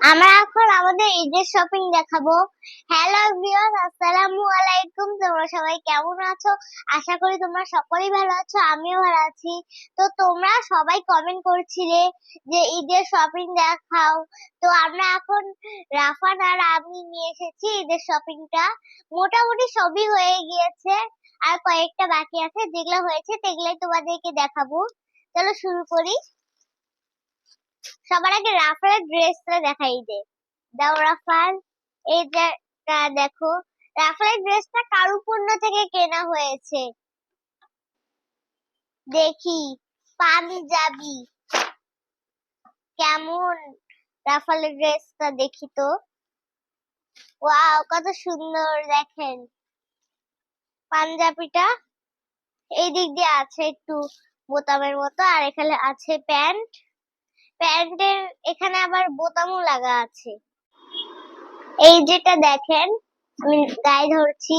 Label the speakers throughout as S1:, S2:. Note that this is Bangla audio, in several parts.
S1: আমরা এখন আমাদের ঈদের শপিং দেখাবো। হ্যালো ভিউয়ার্স আসসালামু আলাইকুম। তোমরা সবাই কেমন আছো? আশা করি তোমরা সকলেই ভালো আছো, আমিও ভালো আছি। তো তোমরা সবাই কমেন্ট করছিলে যে ঈদের শপিং দেখাও। তো আমরা এখন রাফান আর আমি নিয়ে এসেছি ঈদের শপিংটা মোটামুটি সবই হয়ে গিয়েছে, আর কয়েকটা বাকি আছে। যেগুলো হয়েছে, সেগুলোই তোমাদেরকে দেখাবো। চলো শুরু করি। সবার আগে রাফালের ড্রেসটা দেখাই দে। দাও রাফাল এই যে টা দেখো রাফালের ড্রেসটা কারুপূর্ণ থেকে কেনা হয়েছে। দেখি, পাঞ্জাবি। কেমন রাফালের ড্রেসটা দেখি তো। ওয়াও, কত সুন্দর, দেখেন। পাঞ্জাবিটা এই দিক দিয়ে আছে একটু বোতামের মতো, আর এখানে আছে প্যান্ট। প্যান্টের এখানে আবার বোতামও লাগা আছে। এই যেটা দেখেন, আমি গায়ে ধরছি।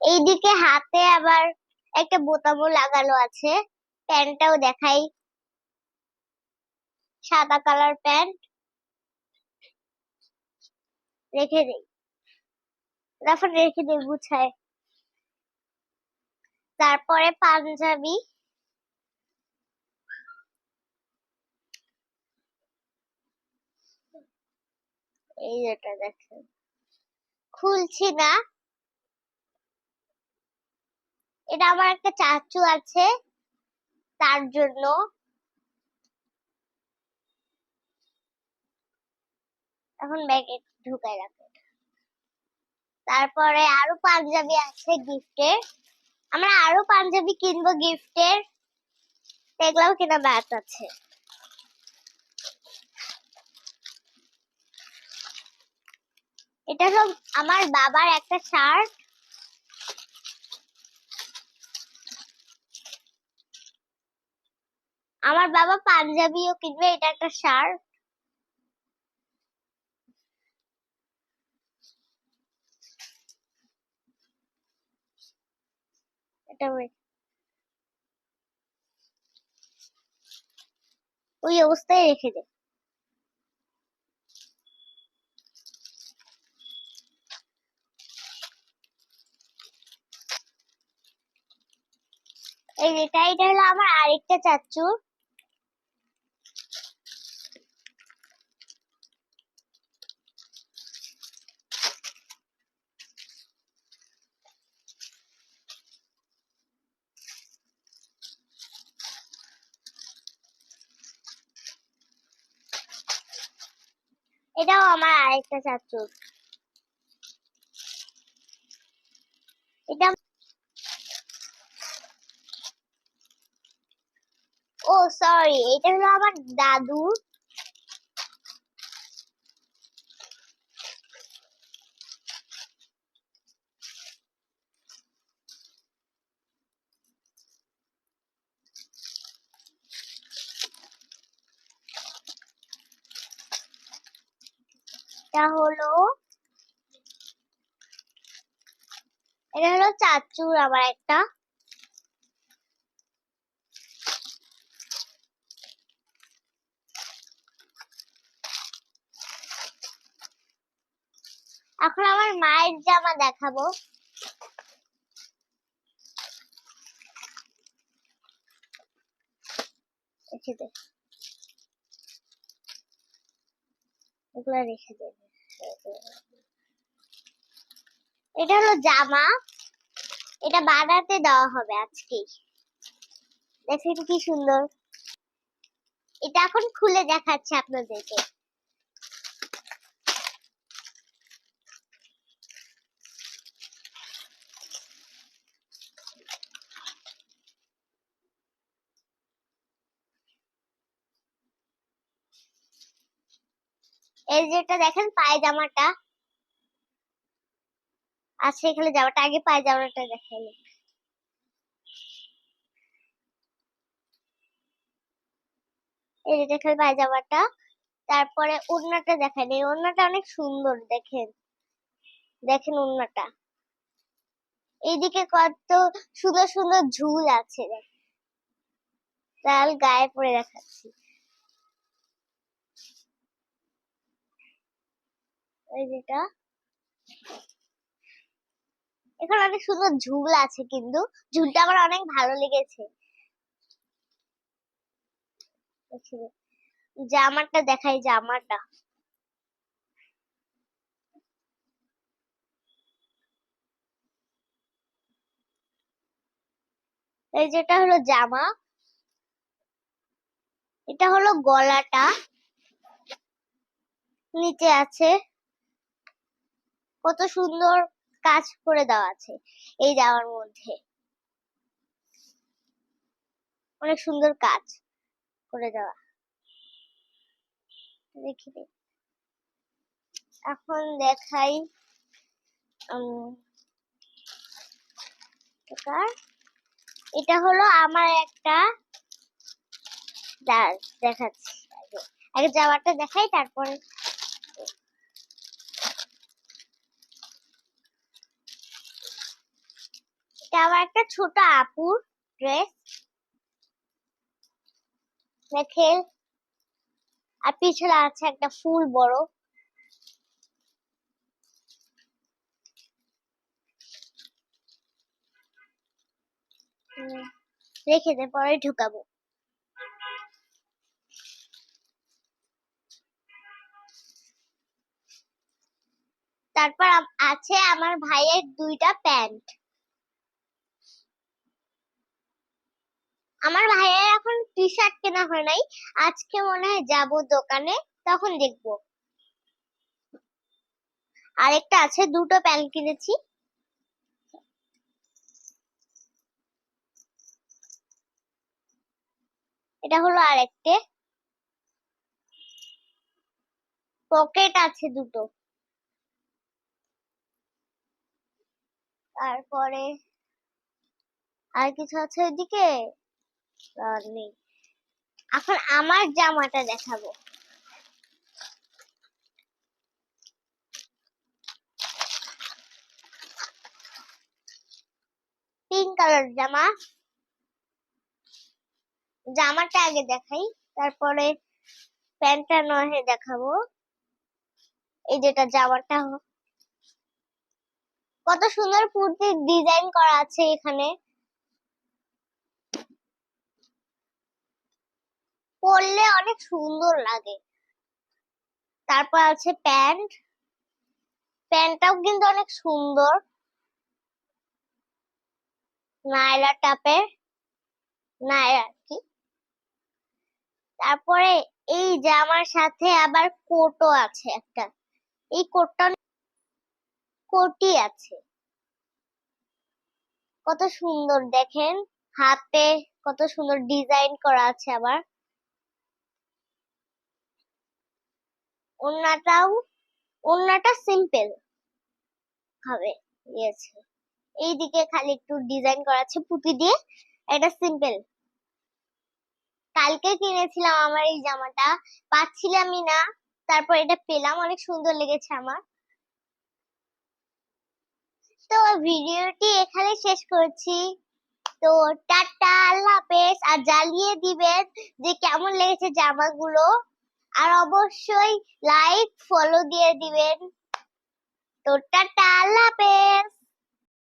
S1: এইদিকে হাতে আবার একটা বোতামও লাগানো আছে। প্যান্টটাও দেখাই। সাদা কালার প্যান্ট। রেখে দেই। তারপর রেখে দেই, গুছায়। তারপরে পাঞ্জাবি। এই যেটা দেখেন। খুলছি না। এটা আমার একটা চাচু আছে, তার জন্য। এখন ব্যাগে ঢুকাই রাখে তারপরে আরও পাঞ্জাবি আছে গিফটের। আমরা আরও পাঞ্জাবি কিনবো গিফটের। এগুলাও কেনা ব্যাচ আছে। এটা সব আমার বাবার একটা শার্ট। আমার বাবা পাঞ্জাবিও কিনবে, এটা একটা শার্ট। এটা ওই- অবস্থায় রেখে দে। এই যেটা এটা হলো আমার আরেকটা চাচ্চু। এটাও আমার আরেকটা চাচ্চুর এটা ও সরি এটা হলো আমার দাদু। এটা হলো এটা হলো চাচুর আমার একটা। এখন আমার মায়ের জামা দেখাবো। রেখে দে। এগুলা রেখে দে। এটা হলো জামা। এটা বানাতে দেওয়া হবে আজকেই। দেখেন কি সুন্দর। এটা এখন খুলে দেখাচ্ছে আপনাদেরকে। এই যেটা দেখেন পায়জামাটা। আছে এখানে জামাটা আগে পায়জামাটা দেখাই এই যে দেখেন পায়জামাটা, তারপরে ওড়নাটা দেখেন। এই ওড়নাটা অনেক সুন্দর, দেখেন। দেখেন ওড়নাটা। এইদিকে কত সুন্দর সুন্দর ঝুল আছে। দেখেন। তাহলে গায়ে পরে দেখাচ্ছি। এই যেটা এখানে অনেক সুন্দর ঝুল আছে কিন্তু। ঝুলটা আমার অনেক ভালো লেগেছে। জামাটা দেখাই, জামাটা। এই যেটা হলো জামা। এটা হলো গলাটা। নিচে আছে। কত সুন্দর কাজ করে দেওয়া আছে এই জামার মধ্যে। অনেক সুন্দর কাজ করে দেওয়া। দেখি এখন দেখাই এটা হলো আমার একটা দেখাচ্ছি। আগে জামাটা দেখাই, তারপরে আমার একটা ছোট আপুর ড্রেস দেখে আর পিছনে আছে একটা ফুল বড়। রেখে দে, পরে ঢুকাবো। তারপর আছে আমার ভাইয়ের দুইটা প্যান্ট। আমার ভাইয়ের এখন টি শার্ট কেনা হয় নাই। আজকে মনে হয় যাব দোকানে, তখন দেখব। আরেকটা আছে, দুটো প্যান্ট কিনেছি। এটা হলো আরেকটে। পকেট আছে দুটো। তারপরে আর কিছু আছে আর নেই। এখন আমার জামাটা দেখাবো। পিঙ্ক কালার জামা। জামাটা আগে দেখাই, তারপরে প্যান্টটা নহে দেখাবো। এই যেটা জামাটা। কত সুন্দর কুর্তির ডিজাইন করা আছে এখানে। পরলে অনেক সুন্দর লাগে। তারপর আছে প্যান্ট। প্যান্টটাও কিন্তু অনেক সুন্দর। নায়রা টাপের। নায়রা কি? তারপরে এই জামার সাথে আবার কোটও আছে একটা। এই কোটটা কোটি আছে। কত সুন্দর দেখেন। হাতে কত সুন্দর ডিজাইন করা আছে আবার। ওড়নাটাও, ওড়নাটা সিম্পল হবে দিয়েছে এইদিকে খালি একটু ডিজাইন করা আছে, পুঁতি দিয়ে এটা সিম্পল কালকে কিনেছিলাম আমার এই জামাটা পাচ্ছিলামই না, তারপর এটা পেলাম, অনেক সুন্দর লেগেছে আমার। তো ভিডিওটি এখানে শেষ করছি। তো টাটা, আল্লাহ হাফেজ, আর জ্বালিয়ে দিবেন যে কেমন লেগেছে জামাগুলো। আর অবশ্যই লাইক ফলো দিয়ে দিবেন। তো টাটা আল্লাহ হাফেজ।